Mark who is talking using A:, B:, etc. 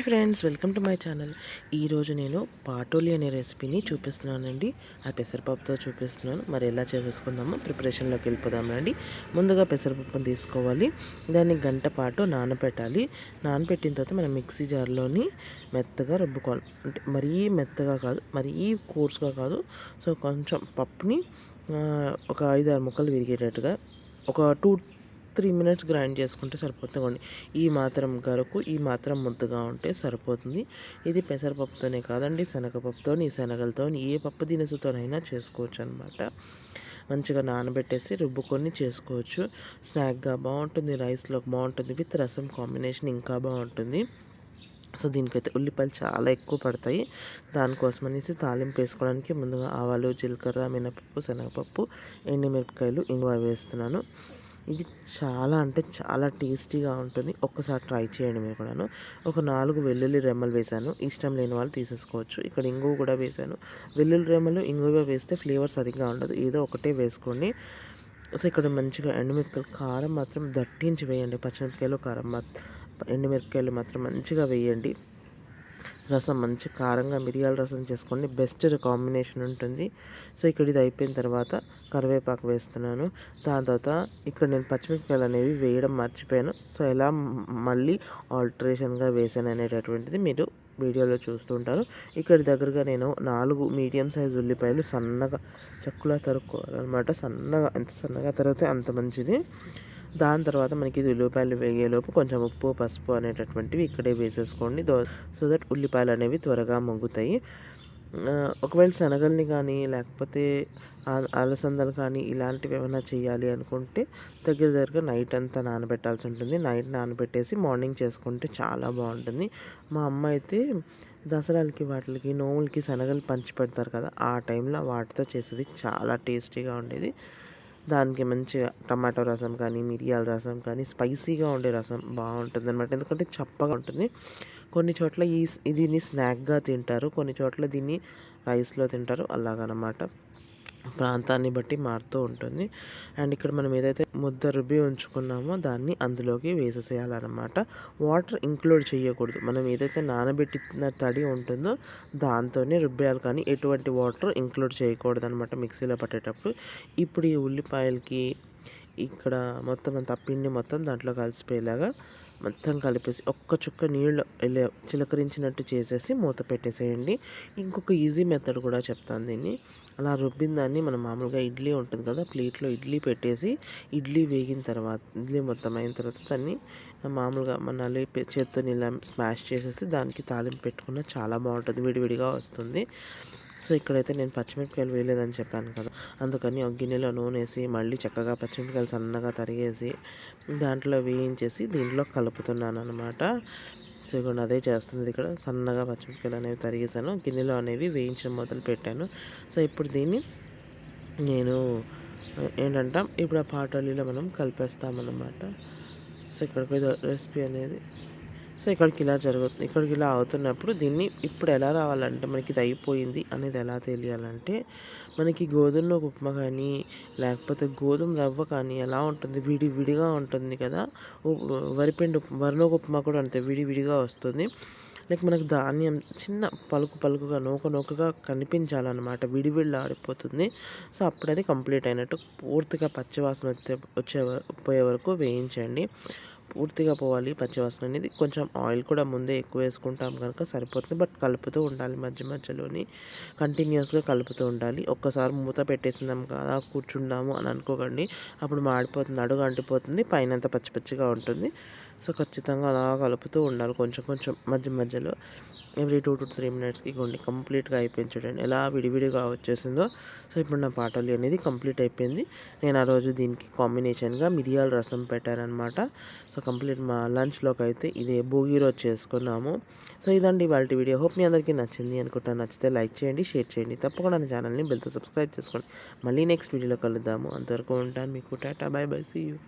A: Hi friends welcome to my channel. ఈరోజు నేను పాటోలి అనే రెసిపీని చూపిస్తున్నానండి. ఆ పెసరపప్పుతో చూపిస్తున్నాను. మరి ఎలా చేసేసుకుందామో ప్రిపరేషన్లోకి వెళ్ళిపోదామండి ముందుగా పెసరపప్పును తీసుకోవాలి. దాన్ని గంట పాటు నానబెట్టాలి నానబెట్టిన తర్వాత మనం మిక్సీ జార్లోని మెత్తగా రుబ్బుకోవాలి. అంటే మరీ మెత్తగా కాదు మరీ కోర్స్గా కాదు. సో కొంచెం పప్పుని ఒక ఐదు ఆరు ముక్కలు విరిగేటట్టుగా ఒక టూ త్రీ మినిట్స్ గ్రైండ్ చేసుకుంటే సరిపోతుంది. ఈ మాత్రం గరకు ఈ మాత్రం ముద్దగా ఉంటే సరిపోతుంది. ఇది పెసరపప్పుతోనే కాదండి శనగపప్పుతో ఈ శనగలతో ఏ పప్పు దినుసుతోనైనా చేసుకోవచ్చు అనమాట మంచిగా నానబెట్టేసి రుబ్బుకొని చేసుకోవచ్చు. స్నాక్గా బాగుంటుంది రైస్లో బాగుంటుంది విత్ రసం కాంబినేషన్ ఇంకా బాగుంటుంది. సో దీనికైతే ఉల్లిపాయలు చాలా ఎక్కువ పడతాయి. దానికోసం అనేసి తాలింపు వేసుకోవడానికి ముందుగా ఆవాలు జీలకర్ర మినపప్పు శనగపప్పు ఎండుమిరపకాయలు ఇంగువ వేస్తున్నాను. ఇది చాలా అంటే చాలా టేస్టీగా ఉంటుంది. ఒక్కసారి ట్రై చేయండి మీరు కూడాను. ఒక నాలుగు వెల్లుల్లి రెమ్మలు వేశాను ఇష్టం లేని వాళ్ళు తీసేసుకోవచ్చు. ఇక్కడ ఇంగువ కూడా వేసాను. వెల్లుల్లి రెమ్మలు ఇంగువ వేస్తే ఫ్లేవర్ సరిగ్గా ఉండదు. ఏదో ఒకటే వేసుకోండి. సో ఇక్కడ మంచిగా ఎండుమిరపకాయలు కారం మాత్రం దట్టించి వేయండి. పచ్చిమిరపకాయలు కారం ఎండుమిరపకాయలు మాత్రం మంచిగా వేయండి. రసం మంచి కారంగా మిరియాల రసం చేసుకోండి బెస్ట్ కాంబినేషన్ ఉంటుంది. సో ఇక్కడ ఇది అయిపోయిన తర్వాత కరివేపాకు వేస్తున్నాను. దాని తర్వాత ఇక్కడ నేను పచ్చిమిరపకాయలు అనేవి వేయడం మర్చిపోయాను. సో ఎలా మళ్ళీ ఆల్టరేషన్గా వేసాను అనేటటువంటిది మీరు వీడియోలో చూస్తుంటారు ఇక్కడ దగ్గరగా నేను నాలుగు మీడియం సైజ్ ఉల్లిపాయలు సన్నగా చక్కులా తరుక్కోవాలన్నమాట. సన్నగా ఎంత సన్నగా తరిగితే అంత మంచిది. దాని తర్వాత మనకి ఇది ఉల్లిపాయలు వేగేలోపు కొంచెం ఉప్పు పసుపు అనేటటువంటివి ఇక్కడే వేసేసుకోండి. సో దట్ ఉల్లిపాయలు అనేవి త్వరగా మొగ్గుతాయి. ఒకవేళ శనగల్ని కానీ లేకపోతే అలసందలు కానీ ఇలాంటివి ఏమైనా చేయాలి అనుకుంటే దగ్గర దగ్గరగా నైట్ అంతా నానబెట్టాల్సి ఉంటుంది. నైట్ నానబెట్టేసి మార్నింగ్ చేసుకుంటే చాలా బాగుంటుంది. మా అమ్మ అయితే దసరాలకి వాటికి నోములకి శనగలు పంచి పెడతారు కదా ఆ టైంలో వాటితో చేసేది చాలా టేస్టీగా ఉండేది. దానికి మంచిగా టమాటో రసం కానీ మిరియాల రసం కానీ స్పైసీగా ఉండే రసం బాగుంటుంది అనమాట ఎందుకంటే చప్పగా ఉంటుంది. కొన్ని చోట్ల ఈ దీన్ని స్నాక్గా తింటారు. కొన్ని చోట్ల దీన్ని రైస్లో తింటారు. అలాగనమాట. ప్రాంతాన్ని బట్టి మారుతూ ఉంటుంది. అండ్ ఇక్కడ మనం ఏదైతే ముద్ద రుబ్బి ఉంచుకున్నామో దాన్ని అందులోకి వేసేసేయాలన్నమాట. వాటర్ ఇంక్లూడ్ చేయకూడదు. మనం ఏదైతే నానబెట్టిన తడి ఉంటుందో దాంతోనే రుబ్బేయాలి. కానీ ఎటువంటి వాటర్ ఇంక్లూడ్ చేయకూడదు అనమాట మిక్సీలో పట్టేటప్పుడు. ఇప్పుడు ఈ ఉల్లిపాయలకి ఇక్కడ మొత్తం అంత పిండి మొత్తం దాంట్లో కలిసిపోయేలాగా మొత్తం కలిపేసి ఒక్క చుక్క నీళ్ళు చిలకరించినట్టు చేసేసి మూత పెట్టేసేయండి. ఇంకొక ఈజీ మెథడ్ కూడా చెప్తాను దీన్ని. అలా రుబ్బిన దాన్ని మనం మామూలుగా ఇడ్లీ ఉంటుంది కదా ప్లేట్లో ఇడ్లీ పెట్టేసి ఇడ్లీ వేగిన తర్వాత ఇడ్లీ మొత్తం అయిన తర్వాత దాన్ని మామూలుగా మన చేత్తో ఇలా స్మాష్ చేసేసి దానికి తాలింపు పెట్టుకున్న చాలా బాగుంటుంది విడివిడిగా వస్తుంది. సో ఇక్కడైతే నేను పచ్చిమిరపకాయలు వేయలేదని చెప్పాను కదా. అందుకని ఒక గిన్నెలో నూనె వేసి మళ్ళీ చక్కగా పచ్చిమిరపకాయలు సన్నగా తరిగేసి దాంట్లో వేయించేసి దీంట్లో కలుపుతున్నాను అనమాట సో ఇక్కడ అదే చేస్తుంది ఇక్కడ. సన్నగా పచ్చిమిరపకాయలు అనేవి తరిగేసాను గిన్నెలో అనేవి వేయించడం మొదలు పెట్టాను. సో ఇప్పుడు దీన్ని నేను ఏంటంటే ఇప్పుడు ఆ పాటలీలో మనం కలిపేస్తామన్నమాట. సో ఇక్కడ రెసిపీ అనేది సో ఇక్కడికి ఇలా జరుగుతుంది ఇక్కడికి ఇలా అవుతున్నప్పుడు దీన్ని ఇప్పుడు ఎలా రావాలంటే మనకి ఇది అయిపోయింది అనేది ఎలా తెలియాలంటే మనకి గోధుమ ఉప్మా కానీ లేకపోతే గోధుమ రవ్వ కానీ ఎలా ఉంటుంది? విడి విడిగా ఉంటుంది కదా. వరిపిండి వరినోక ఉప్మా కూడా అంతే విడి విడిగా వస్తుంది. లైక్ మనకు ధాన్యం చిన్న పలుకు పలుకుగా నూక నూకగా కనిపించాలన్నమాట. విడివిడిలా ఆడిపోతుంది సో అప్పుడది కంప్లీట్ అయినట్టు పూర్తిగా పచ్చివాసన వచ్చే వచ్చే పోయే వరకు వేయించండి. పూర్తిగా పోవాలి పచ్చివాసన అనేది. కొంచెం ఆయిల్ కూడా ముందే ఎక్కువ వేసుకుంటాం కనుక సరిపోతుంది. బట్ కలుపుతూ ఉండాలి మధ్య మధ్యలోని. కంటిన్యూస్గా కలుపుతూ ఉండాలి. ఒక్కసారి మూత పెట్టేసిందాం కదా కూర్చుందాము అని అనుకోకండి. అప్పుడు మాడిపోతుంది అడుగు అంటిపోతుంది పైనంత పచ్చి పచ్చిగా ఉంటుంది. సో ఖచ్చితంగా అలా కలుపుతూ ఉండాలి కొంచెం కొంచెం మధ్య మధ్యలో. ఎవ్రీ టూ టు త్రీ మినిట్స్కి కొన్ని కంప్లీట్గా అయిపోయింది చూడండి. ఎలా విడివిడిగా వచ్చేసిందో. సో ఇప్పుడు నా పాటలు అనేది కంప్లీట్ అయిపోయింది. నేను ఆ రోజు దీనికి కాంబినేషన్గా మిరియాల రసం పెట్టానమాట సో కంప్లీట్ మా లంచ్లోకి అయితే ఇదే భోగి రోజు చేసుకున్నాము. సో ఇదండి వాళ్ళ వీడియో. హోప్ మీ అందరికీ నచ్చింది అనుకుంటా నచ్చితే లైక్ చేయండి షేర్ చేయండి. తప్పకుండా నా ఛానల్ని బెల్తో సబ్స్క్రైబ్ చేసుకోండి. మళ్ళీ నెక్స్ట్ వీడియోలో కలుద్దాము. అంతవరకు ఉంటాను మీకు. Tata bye bye see you.